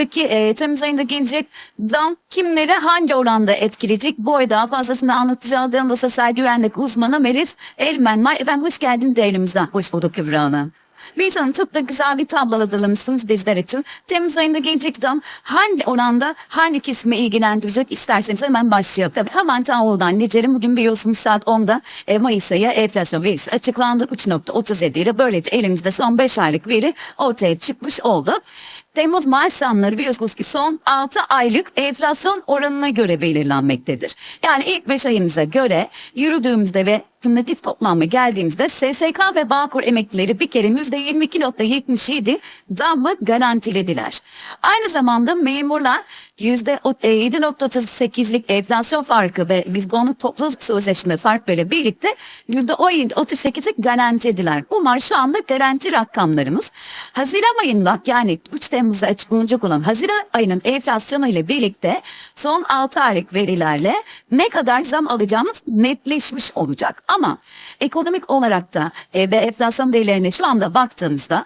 Peki e, Temmuz ayında gelecek zam kimleri hangi oranda etkileyecek? Bu ay daha fazlasını anlatacağız. Yanında sosyal güvenlik uzmanı Melis Elmen var. Efendim hoş geldin değerimizden. Hoş bulduk Kübra Hanım. Bir sana çok da güzel bir tablo hazırlamışsınız bizler için. Temmuz ayında gelecek zam hangi oranda hangi kesimi ilgilendirecek isterseniz hemen başlayalım. Tabii hemen Tavul'dan Nicerim bugün biliyorsunuz saat 10'da e, Mayıs ayı enflasyon verisi açıklandı. 3.37 ile böylece elimizde son 5 aylık veri ortaya çıkmış oldu. Temmuz maaş zamları biliyorsunuz ki son 6 aylık enflasyon oranına göre belirlenmektedir. Yani ilk 5 ayımıza göre yürüdüğümüzde ve kümülatif toplamı geldiğimizde SSK ve Bağkur emeklileri bir kere %22.77 zammı garantilediler. Aynı zamanda memurlar %7.38'lik enflasyon farkı ve biz bunu toplu sözleşme farkıyla birlikte %17.38'lik garantilediler. Bunlar şu anda garanti rakamlarımız. Haziran ayında yani 3 Temmuz'da açıklanacak olan Haziran ayının enflasyonu ile birlikte son 6 aylık verilerle ne kadar zam alacağımız netleşmiş olacak. Ama ekonomik olarak da e, ve enflasyon değerlerine şu anda baktığımızda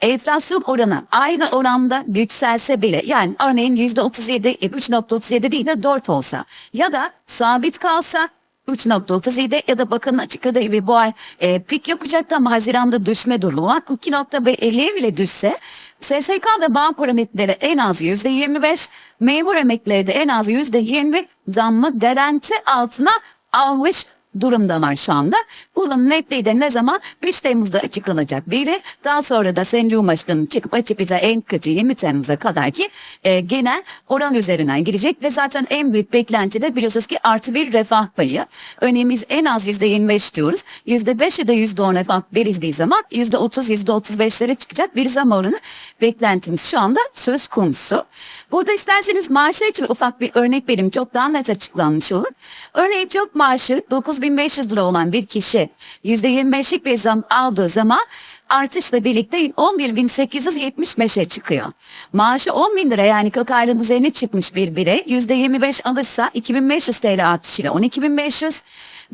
enflasyon oranı aynı oranda yükselse bile yani örneğin %37, e, 3.37 değil de 4 olsa ya da sabit kalsa 3.37 ya da bakın açıkladığı gibi bu ay e, pik yapacaktı ama Haziran'da düşme durumu var. 2.50'ye bile düşse SSK ve bağ parametreleri en az %25, memur emeklileri de en az %20 zammı garanti altına almış durumdalar şu anda. Bunun netliği de ne zaman? 3 Temmuz'da açıklanacak biri. Daha sonra da Sayın Cumhurbaşkanı'nın çıkıp açıklayacağı en kötü 20 Temmuz'a kadar ki e, genel oran üzerinden girecek ve zaten en büyük beklenti de biliyorsunuz ki artı bir refah payı. Örneğin biz en az %25 diyoruz. %5 ya da %10 refah verildiği zaman %30, %35'lere çıkacak bir zam oranı beklentimiz şu anda söz konusu. Burada isterseniz maaşlar için ufak bir örnek vereyim. Çok daha net açıklanmış olur. Örneğin çok maaşı 9500 lira olan bir kişi %25'lik bir zam aldığı zaman artışla birlikte 11.875'e çıkıyor. Maaşı 10 bin lira yani 40 aylığın üzerine çıkmış bir birey %25 alırsa 2500 TL artışıyla 12.500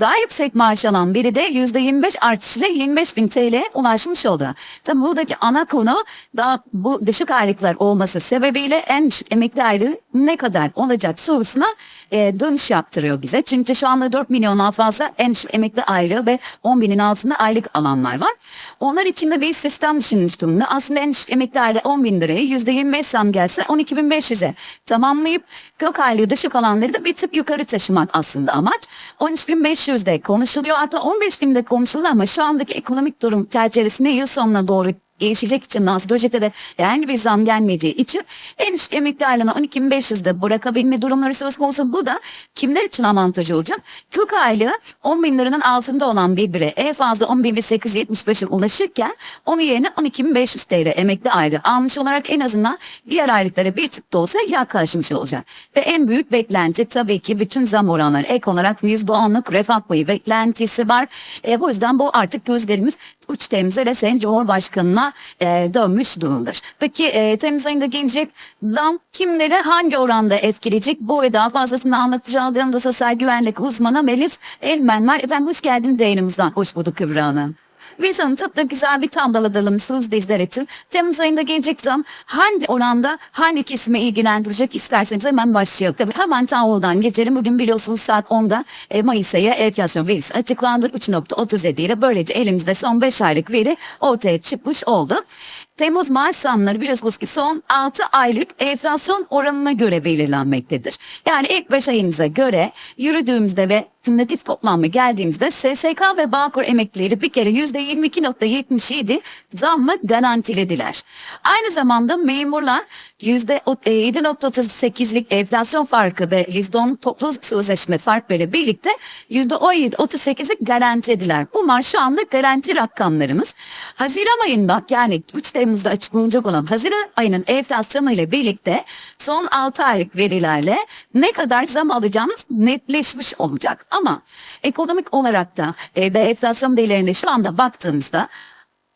daha yüksek maaş alan biri de %25 artışıyla 25 bin TL ulaşmış oldu. Tabi buradaki ana konu daha bu düşük aylıklar olması sebebiyle en düşük emekli aylığı ne kadar olacak sorusuna e, dönüş yaptırıyor bize. Çünkü şu anda 4 milyondan fazla en düşük emekli aylığı ve 10 binin altında aylık alanlar var. Onlar için de bir sistem düşünmüş durumda. Aslında en düşük aylığı 10 bin liraya %25 zam gelse 12.500'e tamamlayıp 40 aylığı düşük alanları da bir tık yukarı taşımak aslında amaç. 13.500'de konuşuluyor hatta 15 binde konuşuluyor ama şu andaki ekonomik durum çerçevesinde yıl sonuna doğru gelişecek için Nazlı Hoca'da da herhangi bir zam gelmeyeceği için en düşük emekli aylığına 12.500'de bırakabilme durumları söz konusu. Bu da kimler için avantajı olacak? Kök aylığı 10 bin liranın altında olan bir birey en fazla 10.875'e ulaşırken onun yerine 12.500 TL emekli aylığı almış olarak en azından diğer aylıklara bir tık da olsa yaklaşmış olacak. Ve en büyük beklenti tabii ki bütün zam oranları ek olarak %10'luk refah payı beklentisi var. E, bu yüzden bu artık gözlerimiz 3 Temmuz'da da Sayın Cumhurbaşkanı'na e, dönmüş durumdur. Peki e, Temmuz ayında gelecek zam kimleri hangi oranda etkileyecek? Bu ve daha fazlasını anlatacağız. Yanında sosyal güvenlik uzmanı Melis Elmen var. Efendim hoş geldin yayınımızdan. Hoş bulduk Kübra Hanım. Biz çok da güzel bir tablo hazırlamışsınız bizler için. Temmuz ayında gelecek zam hangi oranda hangi kesime ilgilendirecek isterseniz hemen başlayalım. Tabii hemen Tavul'dan geçelim. Bugün biliyorsunuz saat 10'da e, Mayıs ayı enflasyon verisi açıklandı. 3.37 ile böylece elimizde son 5 aylık veri ortaya çıkmış oldu. Temmuz maaş zamları biliyorsunuz ki son 6 aylık enflasyon oranına göre belirlenmektedir. Yani ilk 5 ayımıza göre yürüdüğümüzde ve kümülatif toplamı geldiğimizde SSK ve Bağkur emeklileri bir kere %22.77 zammı garantilediler. Aynı zamanda memurlar %7.38'lik enflasyon farkı ve %10 toplu sözleşme farkları birlikte %17.38'lik garantilediler. Bunlar şu anda garanti rakamlarımız. Haziran ayında yani 3 Temmuz'da açıklanacak olan Haziran ayının enflasyonu ile birlikte son 6 aylık verilerle ne kadar zam alacağımız netleşmiş olacak. Ama ekonomik olarak da e, ve enflasyon değerlerine şu anda baktığımızda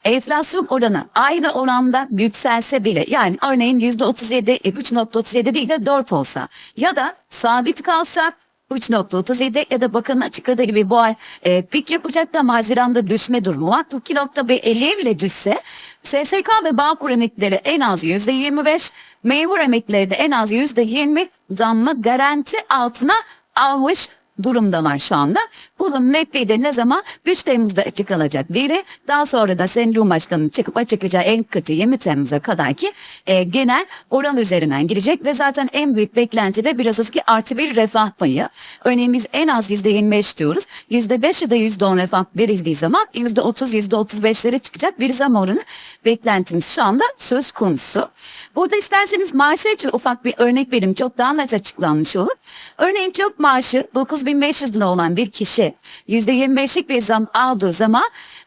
enflasyon oranı aynı oranda yükselse bile yani örneğin %37, e, 3.37 değil de 4 olsa ya da sabit kalsak 3.37 ya da bakın açıkladığı gibi bu ay e, pik yapacak da Haziran'da düşme durumu var. 2.50'ye bile düşse SSK ve Bağkur emeklileri en az %25, memur emeklileri de en az %20 zammı garanti altına almış durumdalar şu anda. Bunun netliği de ne zaman 3 Temmuz'da açıklanacak biri. Daha sonra da Sayın Cumhurbaşkanı'nın çıkıp açıklayacağı en kötü 20 Temmuz'a kadar ki e, genel oran üzerinden girecek ve zaten en büyük beklenti de biraz ki artı bir refah payı. Örneğin en az %25 diyoruz. %5 ya da %10 refah verildiği zaman %30 %35'lere çıkacak bir zam oranı beklentimiz şu anda söz konusu. Burada isterseniz maaşlar için ufak bir örnek vereyim. Çok daha net açıklanmış olur. Örneğin çok maaşı 9500 lira olan bir kişi %25'lik bir zam aldığı zaman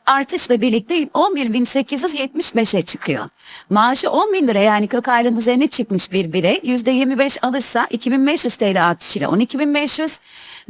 artışla birlikte 11.875'e çıkıyor. Maaşı 10 bin lira yani kök aylığın üzerine çıkmış bir birey %25 alırsa 2500 TL artışıyla 12.500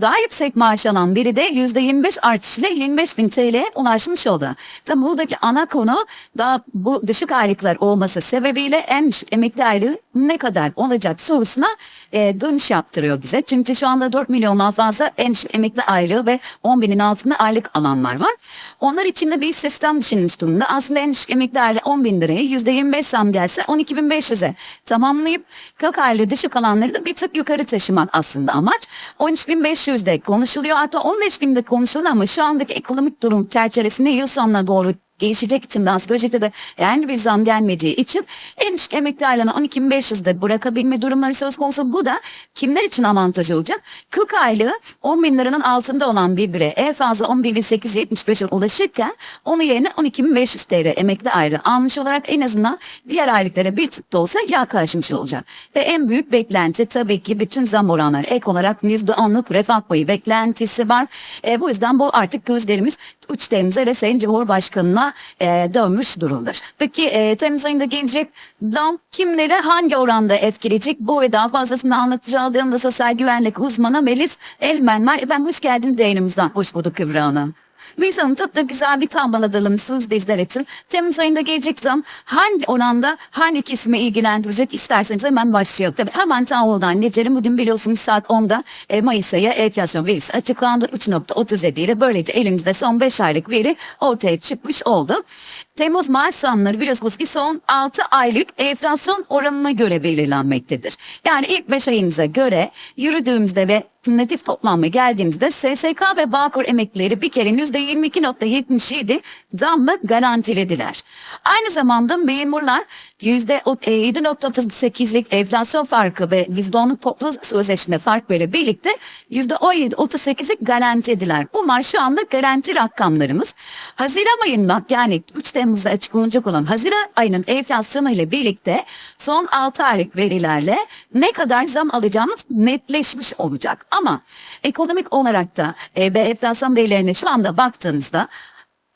daha yüksek maaş alan biri de %25 artışıyla 25.000 TL'ye ulaşmış oldu. Tabi buradaki ana konu da bu düşük aylıklar olması sebebiyle en düşük emekli aylığı ne kadar olacak sorusuna e, dönüş yaptırıyor bize. Çünkü şu anda 4 milyondan fazla en düşük emekli aylığı ve 10 binin altında aylık alanlar var. Onlar için de bir sistem düşünmüş durumda. Aslında en düşük emekli aylığı 10 bin liraya %25 zam gelse 12.500'e tamamlayıp kök aylığı düşük alanları da bir tık yukarı taşımak aslında amaç. 13.500'de konuşuluyor hatta 15.000'de konuşuluyor ama şu andaki ekonomik durum çerçevesinde yıl sonuna doğru gelişecek için de asgari de yani bir zam gelmeyeceği için en düşük emekli aylığına 12.500'de bırakabilme durumları söz konusu. Bu da kimler için avantajı olacak? 40 aylığı 10 bin liranın altında olan bir birey en fazla 11.875'e ulaşırken onu yerine 12.500 TL emekli aylığı almış olarak en azından diğer aylıklara bir tık da olsa yaklaşmış olacak. Ve en büyük beklenti tabii ki bütün zam oranları ek olarak %10'luk refah payı beklentisi var. E, bu yüzden bu artık gözlerimiz 3 Temmuz'a ve Sayın Cumhurbaşkanı'na e, dönmüş durumdur. Peki e, Temmuz ayında gelecek zam kimleri hangi oranda etkileyecek? Bu ve daha fazlasını anlatacağı da sosyal güvenlik uzmanı Melis Elmen var. Ben hoş geldin yayınımızdan. Hoş bulduk Kübra Hanım. Biz Hanım çok da güzel bir tablo hazırlamışsınız bizler için. Temmuz ayında gelecek zam hangi oranda hangi kesimi ilgilendirecek isterseniz hemen başlayalım. Tabii hemen tablodan geçelim. Bugün biliyorsunuz saat 10'da e, Mayıs ayı enflasyon verisi açıklandı. 3.37 ile böylece elimizde son 5 aylık veri ortaya çıkmış oldu. Temmuz maaş zamları biliyorsunuz ki son 6 aylık enflasyon oranına göre belirlenmektedir. Yani ilk 5 ayımıza göre yürüdüğümüzde ve kumülatif toplamı geldiğimizde SSK ve Bağkur emeklileri bir kere %22.77 zammı garantilediler. Aynı zamanda memurlar %7.38'lik enflasyon farkı ve %10'luk toplu sözleşme farkıyla birlikte %17.38'lik garantilediler. Bunlar şu anda garanti rakamlarımız. Haziran ayından yani 3 Temmuz'da açıklanacak olan Haziran ayının enflasyonu ile birlikte son 6 aylık verilerle ne kadar zam alacağımız netleşmiş olacak. Ama ekonomik olarak da e, ve enflasyon verilerine şu anda baktığınızda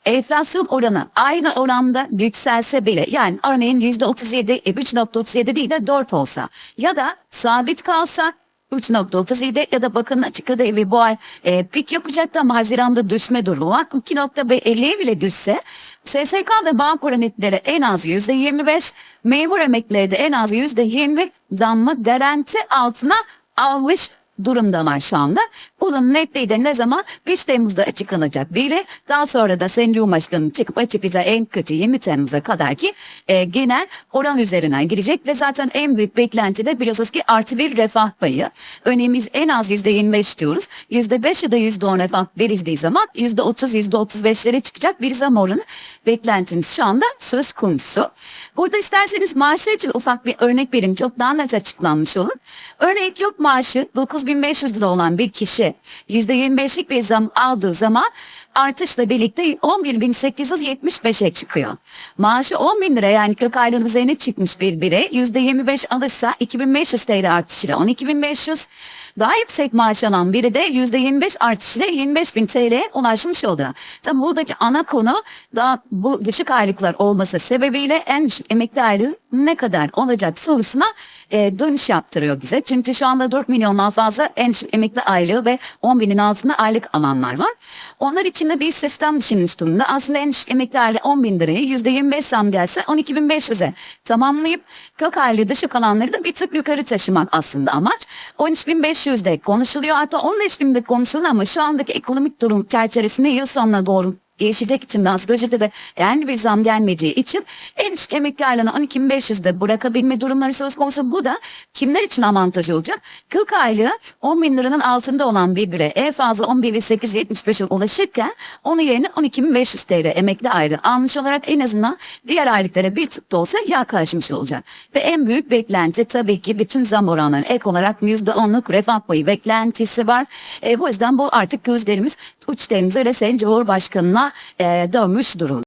enflasyon oranı aynı oranda yükselse bile yani örneğin %37, e, 3.37 değil de 4 olsa ya da sabit kalsa 3.37 ya da bakın açıkladığı gibi bu ay e, pik yapacak da ama Haziran'da düşme durumu var. 2.50'ye bile düşse SSK ve Bağkur emeklileri en az %25, memur emeklileri de en az %20 zammı garanti altına almış durumdalar şu anda. Bunun netliği de ne zaman? 3 Temmuz'da açıklanacak biri. Daha sonra da Sayın Cumhurbaşkanı'nın çıkıp açıklayacağı en kötü 20 Temmuz'a kadar ki e, genel oran üzerinden girecek ve zaten en büyük beklenti de biliyorsunuz ki artı bir refah payı. Örneğin biz en az %25 diyoruz. %5 ya da %10 refah verildiği zaman %30 %35'lere çıkacak bir zam oranı beklentiniz şu anda söz konusu. Burada isterseniz maaşlar için ufak bir örnek vereyim. Çok daha net açıklanmış olur. Örnek yok maaşı 9500 lira olan bir kişi %25'lik bir zam aldığı zaman artışla birlikte 11.875'e çıkıyor. Maaşı 10 bin lira yani kök aylığın üzerine çıkmış bir birey %25 alırsa 2500 TL artışıyla 12.500 daha yüksek maaş alan biri de %25 artışıyla 25.000 TL'ye ulaşmış oldu. Tabi buradaki ana konu da bu düşük aylıklar olması sebebiyle en düşük emekli aylığı ne kadar olacak sorusuna e, dönüş yaptırıyor bize. Çünkü şu anda 4 milyondan fazla en düşük emekli aylığı ve 10 binin altında aylık alanlar var. Onlar için de bir sistem düşünmüş. Aslında en düşük emeklilerle 10 bin lirayı %25 zam gelse 12.500'e tamamlayıp 40 aylık dışı kalanları da bir tık yukarı taşımak aslında amaç. 13.500'de konuşuluyor hatta 15 binde konuşuluyor ama şu andaki ekonomik durum çerçevesinde yıl sonuna doğru değişecek için de asgari de yani bir zam gelmeyeceği için en düşük emekli aylığını 12.500'de bırakabilme durumları söz konusu. Bu da kimler için avantaj olacak? 40 aylığı 10 bin liranın altında olan bir birey en fazla 11.875'e ulaşırken onun yerine 12.500 TL emekli aylığı almış olarak en azından diğer aylıklara bir tık da olsa yaklaşmış olacak. Ve en büyük beklenti tabii ki bütün zam oranlarına ek olarak %10'luk refah payı beklentisi var. E, bu yüzden bu artık gözlerimiz uçlarımıza ve Sayın Cumhurbaşkanı'na e, dönmüş durum.